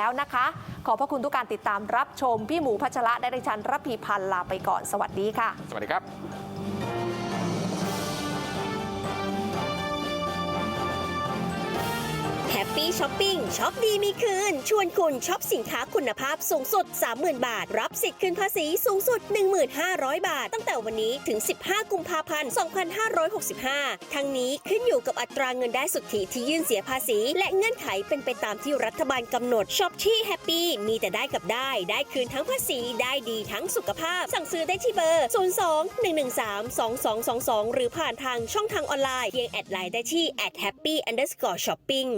แล้วนะคะ ขอพระคุณทุกการติดตามรับชม พี่หมูพัชระและดิฉันรับพีพันธ์ลาไปก่อนสวัสดีค่ะ สวัสดีครับ แฮปปี้ช้อปปิ้งช็อปดีมีคืน ชวนคุณช็อปสินค้าคุณภาพสูงสุด 30,000 บาท รับสิทธิ์คืนภาษีสูงสุด 1,500 บาท ตั้งแต่วันนี้ถึง 15 กุมภาพันธ์ 2565 ทั้งนี้ขึ้นอยู่กับอัตราเงินได้สุทธิที่ยื่นเสียภาษี และเงื่อนไขเป็นไปตามที่รัฐบาลกำหนดช็อปที่แฮปปี้มีแต่ได้กับได้ ได้คืนทั้งภาษีได้ดีทั้งสุขภาพ สั่งซื้อได้ที่เบอร์ 02 113 2222 หรือผ่านทางช่องทางออนไลน์เพียงแอดไลน์ได้ที่ at happy underscore shopping